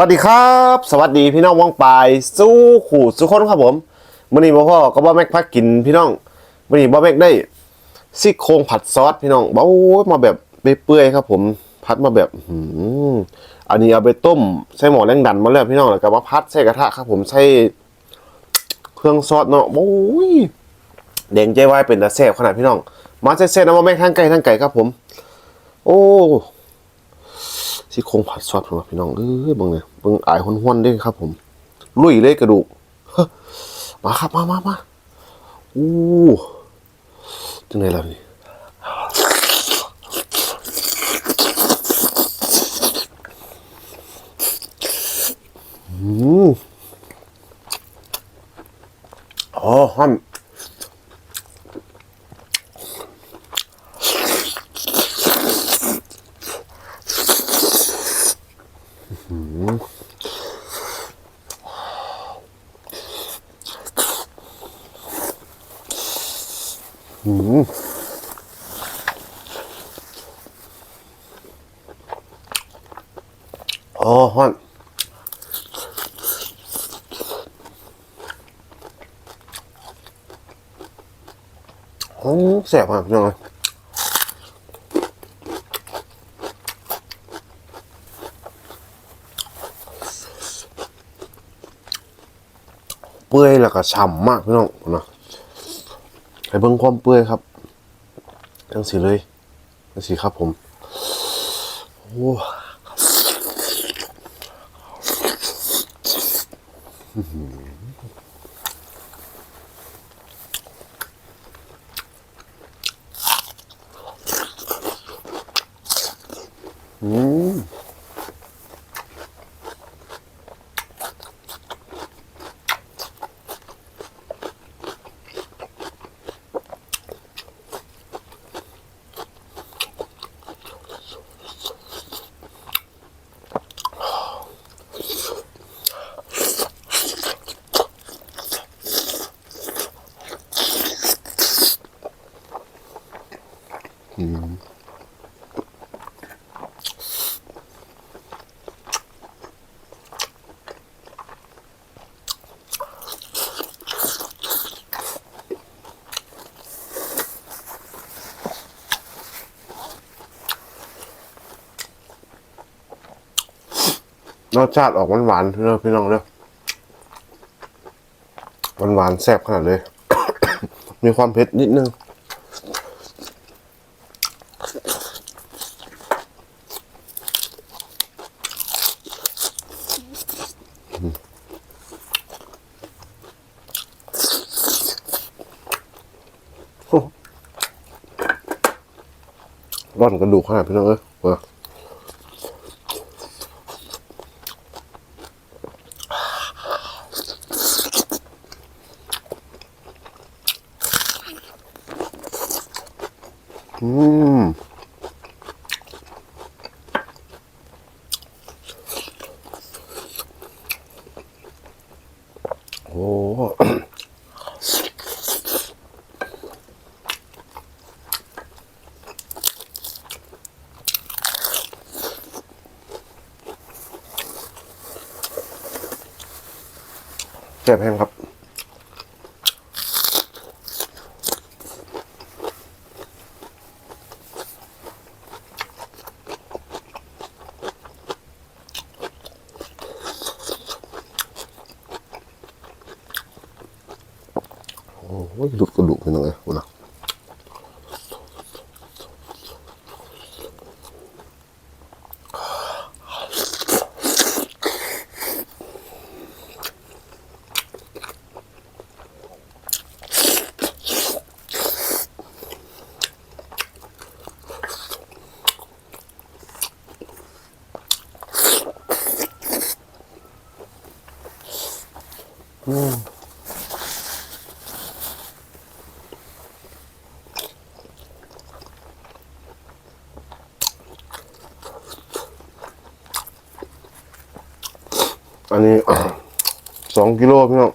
วัสดีครับ สวัสดีพี่น้องว่องปลายสู้ขู่สู้คนครับผมมื่อนี้บ่พ่อก็บ่แม็กพักกินพี่น้องมื่อนี้บ่แม็กได้ซี่โครงผัดซอสพี่น้องบ่โอ้ยมาแบบเปื่อยๆครับ ผมพัดมาแบบหืมอันนี้เอาไปต้มใส่หม้อแรงดันมาแล้วพี่น้องแล้วก็มาพัดใส่กระทะครับ ผมใส่เครื่องซอสเนาะโอ้ยแดงใจวายเป็นตาแซ่บขนาดพี่น้อง มาแซ่บๆนะบ่แม็กทางไก่ทางไก่ครับผม โอ้ ซี่โครงผัดซอสผมพี่น้องเอ้ยบิ่งเลยบิ่งอายห้วนๆเด้วยครับ ผม ลุยเลยกระดูกมาครับมามามาอู้จังไดล่ะนี่อืมอ๋อฮั่น โอ๋อฮั่นโอ้แสบมากพี่น้องเอ้ยเปื่อยแล้วก็ฉ่ำมากพี่น้องนะ ให้เบิ่งความเปื่อยครับจังสีเลยจังสีครับผมโอ้อืม รสชาติออกหวานๆเนอะพี่น้องเนอะหวานๆแซ่บขนาดเลย มีความเผ็ดนิดนึง ร่อนกระดูกขนาดพี่น้องเอ้ยเอออืม โอ้แซ่บแห้งครับ หลุดกระดูกไปหน่อยนะ嗯。Mm. อันนี้สองกิโลพี่น้อง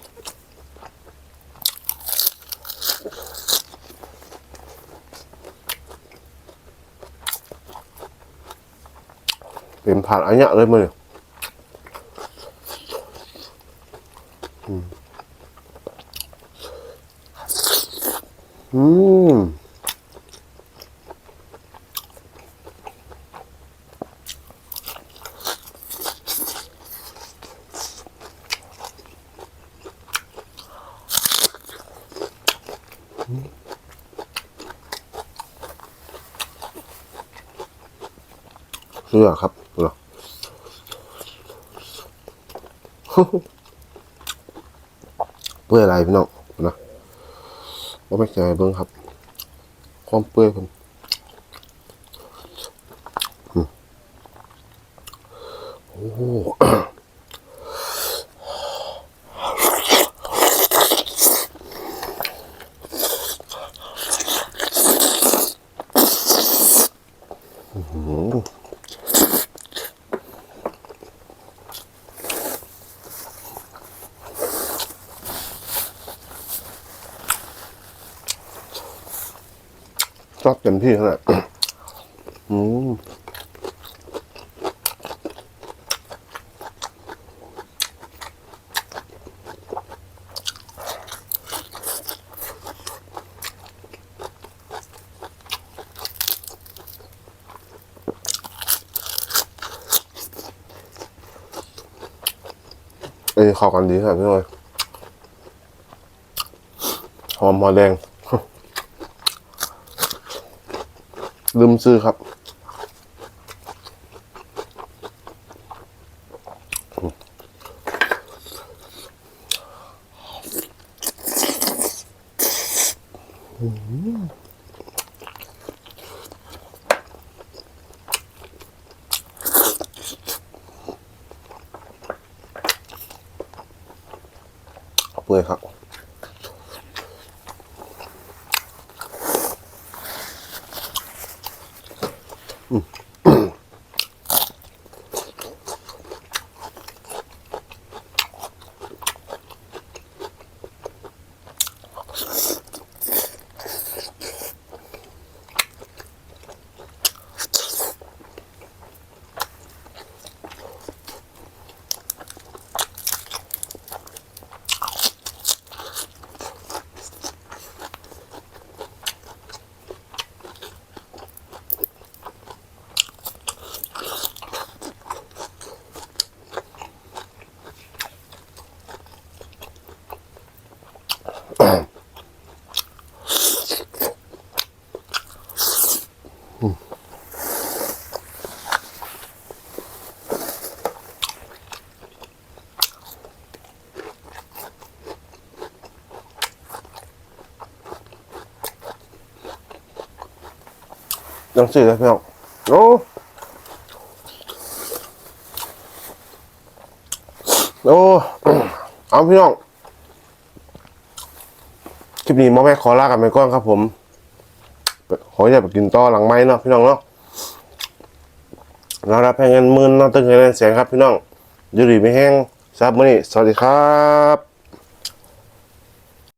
เป็นผัดอันเนี้ยเลยมืออืมอืม เชื่อครับเหรอเปื่อยอะไรพี่น้องนะว่าไม่ใจเบิ้งครับ ความเปื่อยผมโอ้ โหชอบเต็มที่ขนาดอืม เอ้ยเข้ากันดีครับพี่น้อยหอมหอแดง ลืมซื้อครับเ Ooh. ยังสี่เลยพี่น้องโอ้โอ้เอาพี่น้อง คลิปนี้มอแม่ขอลากันไปก่อนครับผม ขออย่าไปกินต่อหลังไม้เนาะพี่น้องเนาะเรารับแพงเงินหมื่นเนาะตึงเงินเสียงครับพี่น้องยูดีไม่แห้งทราบมื้อนี้สวัสดีครับ